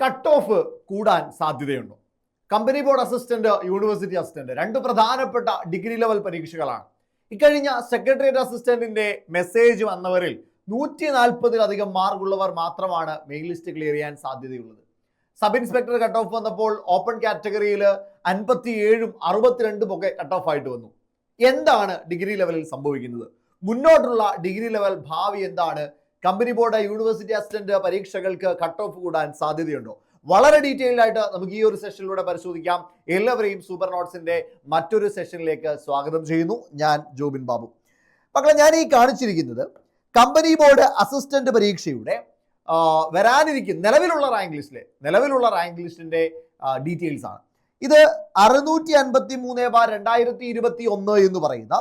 Cut off കൂടാൻ സാധ്യതയുണ്ടോ. Company board assistant university assistant രണ്ട് പ്രധാനപ്പെട്ട ഡിഗ്രി ലെവൽ പരീക്ഷകളാണ്. ഇക്കഴിഞ്ഞ സെക്രട്ടേറിയറ്റ് അസിസ്റ്റന്റിന്റെ മെസ്സേജ് വന്നവരിൽ നൂറ്റി നാൽപ്പതിലധികം മാർക്കുള്ളവർ മാത്രമാണ് മെയിൻ ലിസ്റ്റ് ക്ലിയർ ചെയ്യാൻ സാധ്യതയുള്ളത്. സബ് ഇൻസ്പെക്ടർ കട്ട് ഓഫ് വന്നപ്പോൾ ഓപ്പൺ കാറ്റഗറിയിൽ അൻപത്തി ഏഴും അറുപത്തിരണ്ടും ഒക്കെ കട്ട് ഓഫ് ആയിട്ട് വന്നു. എന്താണ് ഡിഗ്രി ലെവലിൽ സംഭവിക്കുന്നത്? മുന്നോട്ടുള്ള ഡിഗ്രി ലെവൽ ഭാവി എന്താണ്? കമ്പനി ബോർഡ് യൂണിവേഴ്സിറ്റി അസിസ്റ്റന്റ് പരീക്ഷകൾക്ക് കട്ട് ഓഫ് കൂടാൻ സാധ്യതയുണ്ടോ? വളരെ ഡീറ്റെയിൽഡ് ആയിട്ട് നമുക്ക് ഈ ഒരു സെഷനിലൂടെ പരിശോധിക്കാം. എല്ലാവരെയും സൂപ്പർ നോട്ട്സിന്റെ മറ്റൊരു സെഷനിലേക്ക് സ്വാഗതം ചെയ്യുന്നു. ഞാൻ ജോബിൻ ബാബു. മക്കളെ ഞാൻ ഈ കാണിച്ചിരിക്കുന്നത് കമ്പനി ബോർഡ് അസിസ്റ്റന്റ് പരീക്ഷയുടെ വരാനിരിക്കും നിലവിലുള്ള റാങ്ക് ലിസ്റ്റിലെ നിലവിലുള്ള റാങ്ക് ലിസ്റ്റിന്റെ ഡീറ്റെയിൽസ് ആണ്. ഇത് അറുന്നൂറ്റി അൻപത്തി മൂന്ന് ബാർ രണ്ടായിരത്തി ഇരുപത്തി ഒന്ന് എന്ന് പറയുന്ന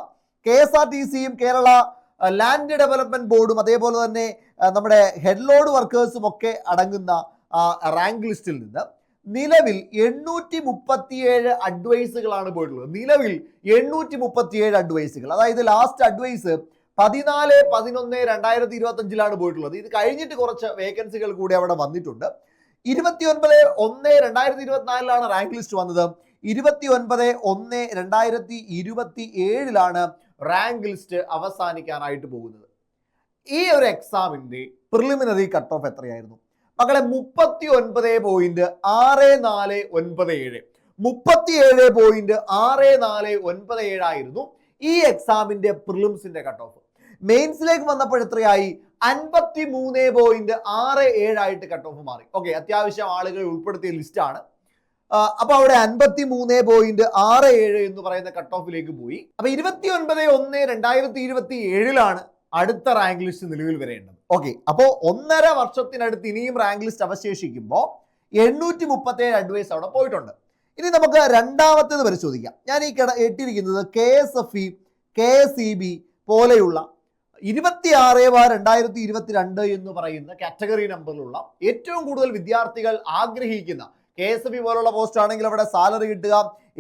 കെ എസ് ആർ ടി സിയും കേരള ലാൻഡ് ഡെവലപ്മെന്റ് ബോർഡും അതേപോലെ തന്നെ നമ്മുടെ ഹെഡ്ലോഡ് വർക്കേഴ്സും ഒക്കെ അടങ്ങുന്ന റാങ്ക് ലിസ്റ്റിൽ നിന്ന് നിലവിൽ എണ്ണൂറ്റി മുപ്പത്തിയേഴ് അഡ്വൈസുകളാണ് പോയിട്ടുള്ളത്. നിലവിൽ എണ്ണൂറ്റി മുപ്പത്തിയേഴ് അഡ്വൈസുകൾ അതായത് ലാസ്റ്റ് അഡ്വൈസ് പതിനാല് പതിനൊന്ന് രണ്ടായിരത്തി ഇരുപത്തി അഞ്ചിലാണ് പോയിട്ടുള്ളത്. ഇത് കഴിഞ്ഞിട്ട് കുറച്ച് വേക്കൻസികൾ കൂടി അവിടെ വന്നിട്ടുണ്ട്. ഇരുപത്തി ഒൻപത് ഒന്ന് രണ്ടായിരത്തി ഇരുപത്തിനാലിലാണ് റാങ്ക് ലിസ്റ്റ് വന്നത്. ഇരുപത്തി ഒൻപത് ഒന്ന് രണ്ടായിരത്തി ഇരുപത്തി ഏഴിലാണ് റാങ്ക് ലിസ്റ്റ് അവസാനിക്കാനായിട്ട് പോകുന്നത്. ഈ ഒരു എക്സാമിന്റെ പ്രിലിമിനറി കട്ട് ഓഫ് എത്രയായിരുന്നു? മക്കളെ മുപ്പത്തി ഒൻപത് പോയിന്റ് ആറ് നാല് ഒൻപത് ഏഴ്. മുപ്പത്തി ഏഴ് പോയിന്റ് ആറ് നാല് ഒൻപത് ഏഴായിരുന്നു ഈ എക്സാമിന്റെ പ്രിലിംസിന്റെ കട്ട് ഓഫ് മെയിൻസിലേക്ക് വന്നപ്പോൾ എത്രയായി? അൻപത്തി മൂന്ന് പോയിന്റ് ആറ് ഏഴായിട്ട് കട്ട് ഓഫ് മാറി. ഓക്കെ അത്യാവശ്യം ആളുകൾ ഉൾപ്പെടുത്തിയ ലിസ്റ്റാണ് അപ്പൊ അവിടെ അൻപത്തി മൂന്ന് പോയിന്റ് ആറ് ഏഴ് എന്ന് പറയുന്ന കട്ട് ഓഫിലേക്ക് പോയി. അപ്പൊ ഇരുപത്തി ഒൻപത് ഒന്ന് രണ്ടായിരത്തി ഇരുപത്തി ഏഴിലാണ് അടുത്ത റാങ്ക് ലിസ്റ്റ് നിലവിൽ വരേണ്ടത്. ഓക്കെ അപ്പോൾ ഒന്നര വർഷത്തിനടുത്ത് ഇനിയും റാങ്ക് ലിസ്റ്റ് അവശേഷിക്കുമ്പോൾ എണ്ണൂറ്റി മുപ്പത്തി ഏഴ് അഡ്വൈസ് അവിടെ പോയിട്ടുണ്ട്. ഇനി നമുക്ക് രണ്ടാമത്തേത് പരിശോധിക്കാം. ഞാൻ ഈ കട ഇട്ടിരിക്കുന്നത് K S F E K S E B പോലെയുള്ള ഇരുപത്തി ആറ് ബാർ രണ്ടായിരത്തി ഇരുപത്തി രണ്ട് എന്ന് പറയുന്ന കാറ്റഗറി നമ്പറിലുള്ള ഏറ്റവും കൂടുതൽ വിദ്യാർത്ഥികൾ ആഗ്രഹിക്കുന്ന കെ എസ് എഫ് പോലുള്ള പോസ്റ്റ് ആണെങ്കിൽ അവിടെ സാലറി കിട്ടുക.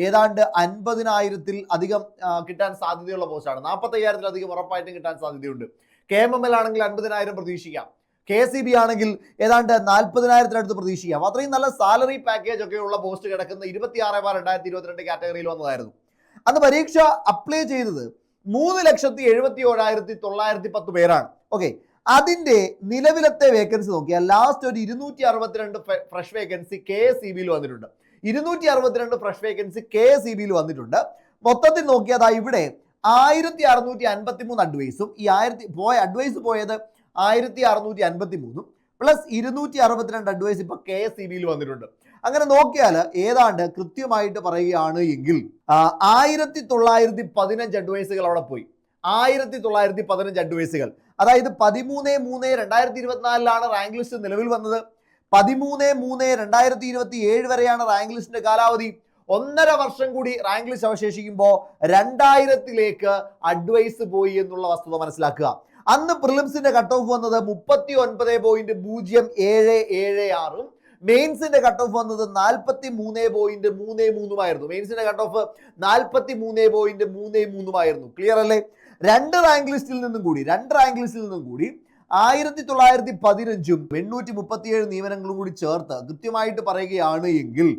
ഏതാണ്ട് അൻപതിനായിരത്തിൽ അധികം കിട്ടാൻ സാധ്യതയുള്ള പോസ്റ്റാണ് നാൽപ്പത്തി അയ്യായിരത്തിലധികം ഉറപ്പായിട്ടും കിട്ടാൻ സാധ്യതയുണ്ട്. കെ എം എം എൽ ആണെങ്കിൽ അൻപതിനായിരം പ്രതീക്ഷിക്കാം. കെ സി ബി ആണെങ്കിൽ ഏതാണ്ട് നാൽപ്പതിനായിരത്തിനടുത്ത് പ്രതീക്ഷിക്കാം. അത്രയും നല്ല സാലറി പാക്കേജ് ഒക്കെ ഉള്ള പോസ്റ്റ് കിടക്കുന്ന ഇരുപത്തി ആറ് ബാർ രണ്ടായിരത്തി ഇരുപത്തിരണ്ട് കാറ്റഗറിയിൽ വന്നതായിരുന്നു. അന്ന് പരീക്ഷ അപ്ലൈ ചെയ്തത് മൂന്ന് ലക്ഷത്തി എഴുപത്തി ഏഴായിരത്തി തൊള്ളായിരത്തി പത്ത് പേരാണ്. ഓക്കെ അതിന്റെ നിലവിലത്തെ വേക്കൻസി നോക്കിയാൽ ലാസ്റ്റ് ഒരു ഇരുന്നൂറ്റി അറുപത്തിരണ്ട് fresh vacancy K S E ബിയിൽ വന്നിട്ടുണ്ട്. ഇരുന്നൂറ്റി അറുപത്തിരണ്ട് fresh vacancy K S E ബിയിൽ വന്നിട്ടുണ്ട്. മൊത്തത്തിൽ നോക്കിയതാ ഇവിടെ ആയിരത്തി അറുന്നൂറ്റി അൻപത്തി മൂന്ന് അഡ്വൈസും ഈ ആയിരത്തി പോയ അഡ്വൈസ് പോയത് ആയിരത്തി അറുന്നൂറ്റി അൻപത്തി മൂന്നും പ്ലസ് ഇരുന്നൂറ്റി അറുപത്തിരണ്ട് അഡ്വൈസ് ഇപ്പൊ കെ എസ് ഇ ബിയിൽ വന്നിട്ടുണ്ട്. അങ്ങനെ നോക്കിയാൽ ഏതാണ്ട് കൃത്യമായിട്ട് പറയുകയാണ് എങ്കിൽ ആയിരത്തി തൊള്ളായിരത്തി പതിനഞ്ച് അഡ്വൈസുകൾ അവിടെ പോയി. ആയിരത്തി തൊള്ളായിരത്തി പതിനഞ്ച് അഡ്വൈസുകൾ. അതായത് പതിമൂന്ന് മൂന്ന് രണ്ടായിരത്തി ഇരുപത്തിനാലിലാണ് റാങ്ക് ലിസ്റ്റ് നിലവിൽ വന്നത്. പതിമൂന്ന് മൂന്ന് രണ്ടായിരത്തി ഇരുപത്തി ഏഴ് വരെയാണ് റാങ്ക് ലിസ്റ്റിന്റെ കാലാവധി. ഒന്നര വർഷം കൂടി റാങ്ക് ലിസ്റ്റ് അവശേഷിക്കുമ്പോൾ രണ്ടായിരത്തിലേക്ക് അഡ്വൈസ് പോയി എന്നുള്ള വസ്തുത മനസ്സിലാക്കുക. അന്ന് പ്രിലിംസിന്റെ കട്ട് ഓഫ് വന്നത് മുപ്പത്തി ഒൻപത് പോയിന്റ് പൂജ്യം ഏഴ് ഏഴ് ആറും മെയിൻസിന്റെ കട്ട് ഓഫ് വന്നത് നാൽപ്പത്തി മൂന്ന് പോയിന്റ് മൂന്ന് മൂന്നുമായിരുന്നു മെയിൻസിന്റെ കട്ട് ഓഫ് നാൽപ്പത്തി മൂന്ന് പോയിന്റ് മൂന്ന് മൂന്നുമായിരുന്നു ക്ലിയർ അല്ലേ? രണ്ട് റാങ്ക് ലിസ്റ്റിൽ നിന്നും കൂടി രണ്ട് റാങ്ക് ലിസ്റ്റിൽ നിന്നും കൂടി ആയിരത്തി തൊള്ളായിരത്തി പതിനഞ്ചും എണ്ണൂറ്റി മുപ്പത്തിയേഴ് നിയമനങ്ങളും കൂടി ചേർത്ത് കൃത്യമായിട്ട് പറയുകയാണ് എങ്കിൽ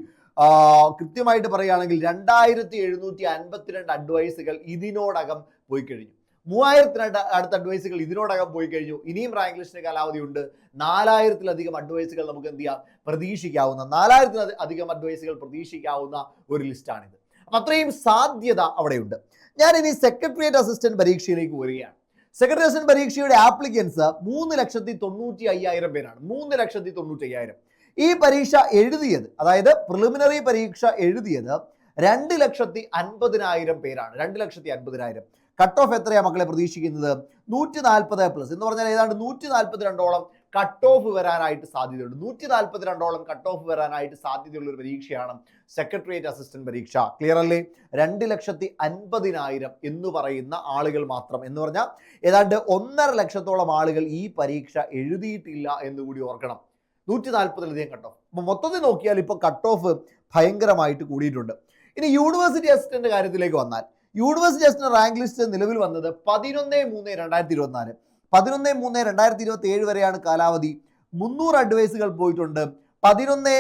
കൃത്യമായിട്ട് പറയുകയാണെങ്കിൽ രണ്ടായിരത്തി എഴുന്നൂറ്റി അൻപത്തിരണ്ട് അഡ്വൈസുകൾ ഇതിനോടകം പോയി കഴിഞ്ഞു. മൂവായിരത്തിനടുത്ത അടുത്ത അഡ്വൈസുകൾ ഇതിനോടകം പോയി കഴിഞ്ഞു. ഇനിയും റാങ്ക് ലിസ്റ്റിന് കാലാവധി ഉണ്ട്. നാലായിരത്തിലധികം അഡ്വൈസുകൾ നമുക്ക് എന്ത് ചെയ്യാം? പ്രതീക്ഷിക്കാവുന്ന നാലായിരത്തിലധികം അഡ്വൈസുകൾ പ്രതീക്ഷിക്കാവുന്ന ഒരു ലിസ്റ്റാണിത് അത്രയും സാധ്യത അവിടെയുണ്ട്. ഞാൻ ഇനി സെക്രട്ടേറിയറ്റ് അസിസ്റ്റന്റ് പരീക്ഷയിലേക്ക് വരികയാണ്. സെക്രട്ടറി അസിസ്റ്റന്റ് പരീക്ഷയുടെ ആപ്ലിക്കൻസ് മൂന്ന് ലക്ഷത്തി തൊണ്ണൂറ്റി അയ്യായിരം പേരാണ്. മൂന്ന് ലക്ഷത്തി തൊണ്ണൂറ്റി അയ്യായിരം. ഈ പരീക്ഷ എഴുതിയത് അതായത് പ്രിലിമിനറി പരീക്ഷ എഴുതിയത് രണ്ട് ലക്ഷത്തി അൻപതിനായിരം പേരാണ്. രണ്ട് ലക്ഷത്തി അൻപതിനായിരം. കട്ട് ഓഫ് എത്രയാണ് മക്കളെ പ്രതീക്ഷിക്കുന്നത്? നൂറ്റി നാൽപ്പത് പ്ലസ് എന്ന് പറഞ്ഞാൽ ഏതാണ്ട് നൂറ്റി നാൽപ്പത്തിരണ്ടോളം കട്ട് ഓഫ് വരാനായിട്ട് സാധ്യതയുണ്ട്. നൂറ്റി നാൽപ്പത്തിരണ്ടോളം കട്ട് ഓഫ് വരാനായിട്ട് സാധ്യതയുള്ള ഒരു പരീക്ഷയാണ് സെക്രട്ടേറിയറ്റ് അസിസ്റ്റന്റ് പരീക്ഷ. ക്ലിയർ അല്ലേ? രണ്ട് ലക്ഷത്തി അൻപതിനായിരം എന്ന് പറയുന്ന ആളുകൾ മാത്രം. എന്ന് പറഞ്ഞാൽ ഏതാണ്ട് ഒന്നര ലക്ഷത്തോളം ആളുകൾ ഈ പരീക്ഷ എഴുതിയിട്ടില്ല എന്ന് കൂടി ഓർക്കണം. നൂറ്റി നാൽപ്പതിലധികം കട്ട് ഓഫ് അപ്പോൾ മൊത്തത്തിൽ നോക്കിയാൽ ഇപ്പോൾ കട്ട് ഓഫ് ഭയങ്കരമായിട്ട് കൂടിയിട്ടുണ്ട്. ഇനി യൂണിവേഴ്സിറ്റി അസിസ്റ്റന്റ് കാര്യത്തിലേക്ക് വന്നാൽ. യൂണിവേഴ്സിറ്റി അസിസ്റ്റന്റ് റാങ്ക് ലിസ്റ്റ് നിലവിൽ വന്നത് പതിനൊന്ന് മൂന്ന് രണ്ടായിരത്തി ഇരുപത്തിനാല്. പതിനൊന്ന് മൂന്ന് രണ്ടായിരത്തി ഇരുപത്തി ഏഴ് വരെയാണ് കാലാവധി. മുന്നൂറ് അഡ്വൈസുകൾ പോയിട്ടുണ്ട്. പതിനൊന്ന്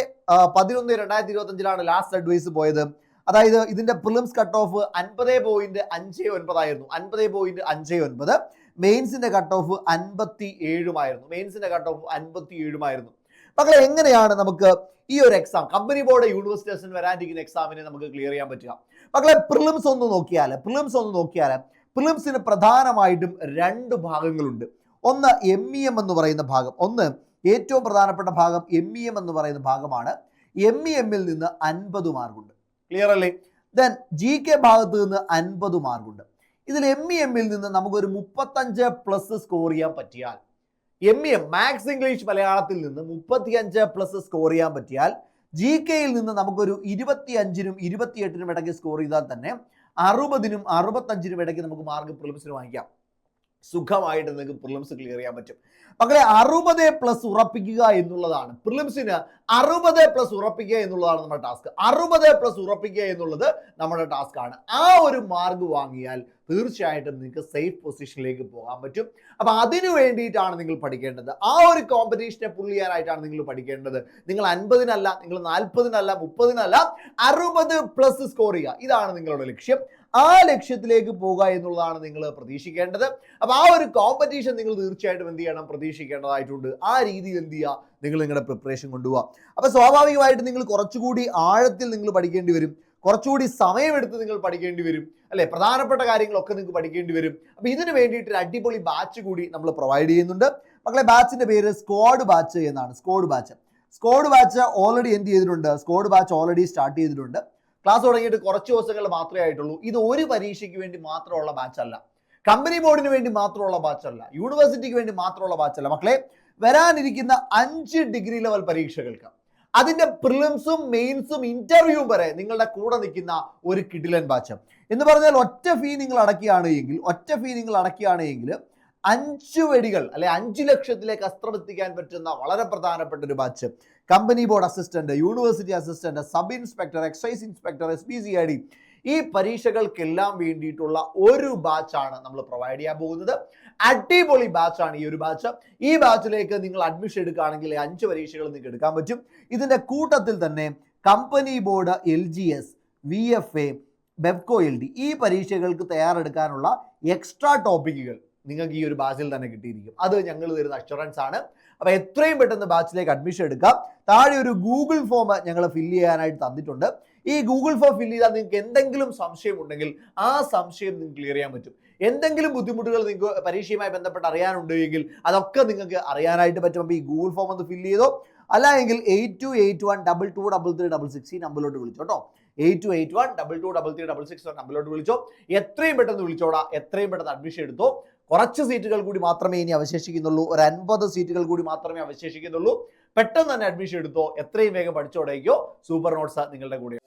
പതിനൊന്ന് രണ്ടായിരത്തി ഇരുപത്തി അഞ്ചിലാണ് ലാസ്റ്റ് അഡ്വൈസ് പോയത്. അതായത് ഇതിന്റെ പ്രിലിംസ് കട്ട് ഓഫ് അൻപത് പോയിന്റ് അഞ്ച് ഒൻപതായിരുന്നു അൻപത് പോയിന്റ് അഞ്ച് ഒൻപത്. മെയിൻസിന്റെ കട്ട് ഓഫ് അൻപത്തി ഏഴുമായിരുന്നു മെയിൻസിന്റെ കട്ട് ഓഫ് അൻപത്തി ഏഴുമായിരുന്നു മക്കളെ എങ്ങനെയാണ് നമുക്ക് ഈ ഒരു എക്സാം കമ്പനി ബോർഡ് യൂണിവേഴ്സിറ്റി വരാനിരിക്കുന്ന എക്സാമിനെ നമുക്ക് ക്ലിയർ ചെയ്യാൻ പറ്റുക? മക്കളെ പ്രിലിംസ് ഒന്ന് നോക്കിയാൽ പ്രിലിംസ് ഒന്ന് നോക്കിയാൽ പ്രിലിംസിന് പ്രധാനമായിട്ടും രണ്ട് ഭാഗങ്ങളുണ്ട്. ഒന്ന് എം ഇ എം എന്ന് പറയുന്ന ഭാഗം. ഒന്ന് ഏറ്റവും പ്രധാനപ്പെട്ട ഭാഗം എം ഇ എം എന്ന് പറയുന്ന ഭാഗമാണ്. എം ഇ എമ്മിൽ നിന്ന് അൻപത് മാർക്കുണ്ട്. ക്ലിയർ അല്ലേ? ദെൻ ജി കെ ഭാഗത്ത് നിന്ന് അൻപത് മാർക്കുണ്ട്. ഇതിൽ എം ഇ എമ്മിൽ നിന്ന് നമുക്കൊരു മുപ്പത്തഞ്ച് പ്ലസ് സ്കോർ ചെയ്യാൻ പറ്റിയാൽ M E M maths English മലയാളത്തിൽ നിന്ന് മുപ്പത്തിയഞ്ച് പ്ലസ് സ്കോർ ചെയ്യാൻ പറ്റിയാൽ ജി കെയിൽ നിന്ന് നമുക്കൊരു ഇരുപത്തി അഞ്ചിനും ഇരുപത്തിയെട്ടിനും ഇടയ്ക്ക് സ്കോർ ചെയ്താൽ തന്നെ അറുപതിനും അറുപത്തഞ്ചിനും ഇടയ്ക്ക് നമുക്ക് മാർക്ക് പ്രിലിംസിന് വാങ്ങിക്കാം. സുഖമായിട്ട് നിങ്ങൾക്ക് പ്രിലിംസ് ക്ലിയർ ചെയ്യാൻ പറ്റും. മക്കളെ അറുപത് പ്ലസ് ഉറപ്പിക്കുക എന്നുള്ളതാണ്. പ്രിലിംസിന് അറുപത് പ്ലസ് ഉറപ്പിക്കുക എന്നുള്ളതാണ് നമ്മുടെ ടാസ്ക് അറുപത് പ്ലസ് ഉറപ്പിക്കുക എന്നുള്ളത് നമ്മുടെ ടാസ്ക് ആണ്. ആ ഒരു മാർക്ക് വാങ്ങിയാൽ തീർച്ചയായിട്ടും നിങ്ങൾക്ക് സേഫ് പൊസിഷനിലേക്ക് പോകാൻ പറ്റും. അപ്പൊ അതിനു വേണ്ടിയിട്ടാണ് നിങ്ങൾ പഠിക്കേണ്ടത്. ആ ഒരു കോമ്പറ്റീഷനെ പുള്ളി ചെയ്യാനായിട്ടാണ് നിങ്ങൾ പഠിക്കേണ്ടത്. നിങ്ങൾ അൻപതിനല്ല നിങ്ങൾ നാൽപ്പതിനല്ല മുപ്പതിനല്ല അറുപത് പ്ലസ് സ്കോർ ചെയ്യുക. ഇതാണ് നിങ്ങളുടെ ലക്ഷ്യം. ആ ലക്ഷ്യത്തിലേക്ക് പോകുക എന്നുള്ളതാണ് നിങ്ങൾ പ്രതീക്ഷിക്കേണ്ടത്. അപ്പോൾ ആ ഒരു കോമ്പറ്റീഷൻ നിങ്ങൾ തീർച്ചയായിട്ടും എന്ത് ചെയ്യണം? പ്രതീക്ഷിക്കേണ്ടതായിട്ടുണ്ട്. ആ രീതിയിൽ എന്ത് ചെയ്യുക? നിങ്ങൾ നിങ്ങളുടെ പ്രിപ്പറേഷൻ കൊണ്ടുപോകുക അപ്പോൾ സ്വാഭാവികമായിട്ട് നിങ്ങൾ കുറച്ചുകൂടി ആഴത്തിൽ നിങ്ങൾ പഠിക്കേണ്ടി വരും. കുറച്ചുകൂടി സമയമെടുത്ത് നിങ്ങൾ പഠിക്കേണ്ടി വരും. അല്ലെ? പ്രധാനപ്പെട്ട കാര്യങ്ങളൊക്കെ നിങ്ങൾക്ക് പഠിക്കേണ്ടി വരും. അപ്പോൾ ഇതിനു വേണ്ടിയിട്ട് ഒരു അടിപൊളി ബാച്ച് കൂടി നമ്മൾ പ്രൊവൈഡ് ചെയ്യുന്നുണ്ട്. മക്കളെ ബാച്ചിന്റെ പേര് സ്ക്വാഡ് ബാച്ച് എന്നാണ്. Squad batch squad batch already എന്ത് ചെയ്തിട്ടുണ്ട്? സ്ക്വാഡ് ബാച്ച് ഓൾറെഡി സ്റ്റാർട്ട് ചെയ്തിട്ടുണ്ട്. ക്ലാസ് തുടങ്ങിയിട്ട് കുറച്ച് ദിവസങ്ങൾ മാത്രമേ ആയിട്ടുള്ളൂ. ഇത് ഒരു പരീക്ഷയ്ക്ക് വേണ്ടി മാത്രമുള്ള ബാച്ച് അല്ല. കമ്പനി ബോർഡിന് വേണ്ടി മാത്രമുള്ള ബാച്ച് അല്ല. യൂണിവേഴ്സിറ്റിക്ക് വേണ്ടി മാത്രമുള്ള ബാച്ച് അല്ല. മക്കളെ വരാനിരിക്കുന്ന അഞ്ച് ഡിഗ്രി ലെവൽ പരീക്ഷകൾക്ക് അതിന്റെ പ്രിലിംസും മെയിൻസും ഇന്റർവ്യൂവും വരെ നിങ്ങളുടെ കൂടെ നിൽക്കുന്ന ഒരു കിഡിലൻ ബാച്ച് എന്ന് പറഞ്ഞാൽ ഒറ്റ ഫീ നിങ്ങൾ അടക്കുകയാണ് എങ്കിൽ ഒറ്റ ഫീ നിങ്ങൾ അടക്കുകയാണ് എങ്കിൽ അഞ്ച് വെടികൾ അല്ലെ അഞ്ച് ലക്ഷത്തിലേക്ക് അസ്ത്രം എത്തിക്കാൻ പറ്റുന്ന വളരെ പ്രധാനപ്പെട്ട ഒരു batch company board assistant university assistant sub inspector excise inspector S P C I D ഈ പരീക്ഷകൾക്കെല്ലാം വേണ്ടിയിട്ടുള്ള ഒരു ബാച്ചാണ് നമ്മൾ പ്രൊവൈഡ് ചെയ്യാൻ പോകുന്നത്. അടിപൊളി ബാച്ചാണ് ഈ ഒരു ബാച്ച് ഈ ബാച്ചിലേക്ക് നിങ്ങൾ അഡ്മിഷൻ എടുക്കുകയാണെങ്കിൽ അഞ്ച് പരീക്ഷകൾ നിങ്ങൾക്ക് എടുക്കാൻ പറ്റും. ഇതിന്റെ കൂട്ടത്തിൽ തന്നെ company board L G S V F A Bevco L D ഈ പരീക്ഷകൾക്ക് തയ്യാറെടുക്കാനുള്ള എക്സ്ട്രാ ടോപ്പിക്കുകൾ നിങ്ങൾക്ക് ഈ ഒരു ബാച്ചിൽ തന്നെ കിട്ടിയിരിക്കും. അത് ഞങ്ങൾ തരുന്ന അഷുറൻസ് ആണ്. അപ്പോൾ എത്രയും പെട്ടെന്ന് ബാച്ചിലേക്ക് അഡ്മിഷൻ എടുക്കാം. താഴെ ഒരു ഗൂഗിൾ ഫോം ഞങ്ങൾ ഫില്ല് ചെയ്യാനായിട്ട് തന്നിട്ടുണ്ട്. ഈ ഗൂഗിൾ ഫോം ഫില്ല് ചെയ്താൽ നിങ്ങൾക്ക് എന്തെങ്കിലും സംശയം ഉണ്ടെങ്കിൽ ആ സംശയം നിങ്ങൾക്ക് ക്ലിയർ ചെയ്യാൻ പറ്റും. എന്തെങ്കിലും ബുദ്ധിമുട്ടുകൾ നിങ്ങൾക്ക് പരീക്ഷയുമായി ബന്ധപ്പെട്ട് അറിയാനുണ്ട് എങ്കിൽ അതൊക്കെ നിങ്ങൾക്ക് അറിയാനായിട്ട് പറ്റും. അപ്പോൾ ഈ ഗൂഗിൾ ഫോം ഒന്ന് ഫില്ല് ചെയ്തോ അല്ല എങ്കിൽ eight two eight one double two double three double six ഈ നമ്പറിലോട്ട് വിളിച്ചോ കേട്ടോ eight two eight one double two double three double six നമ്പറിലോട്ട് വിളിച്ചോ. എത്രയും പെട്ടെന്ന് വിളിച്ചോടാ. എത്രയും പെട്ടെന്ന് അഡ്മിഷൻ എടുത്തോ. കുറച്ച് സീറ്റുകൾ കൂടി മാത്രമേ ഇനി അവശേഷിക്കുന്നുള്ളൂ. ഒരു അൻപത് സീറ്റുകൾ കൂടി മാത്രമേ അവശേഷിക്കുന്നുള്ളൂ. പെട്ടെന്ന് തന്നെ അഡ്മിഷൻ എടുത്തോ. എത്രയും വേഗം പഠിച്ചോടേക്കോ സൂപ്പർ നോട്ട്സ് നിങ്ങളുടെ കൂടെ.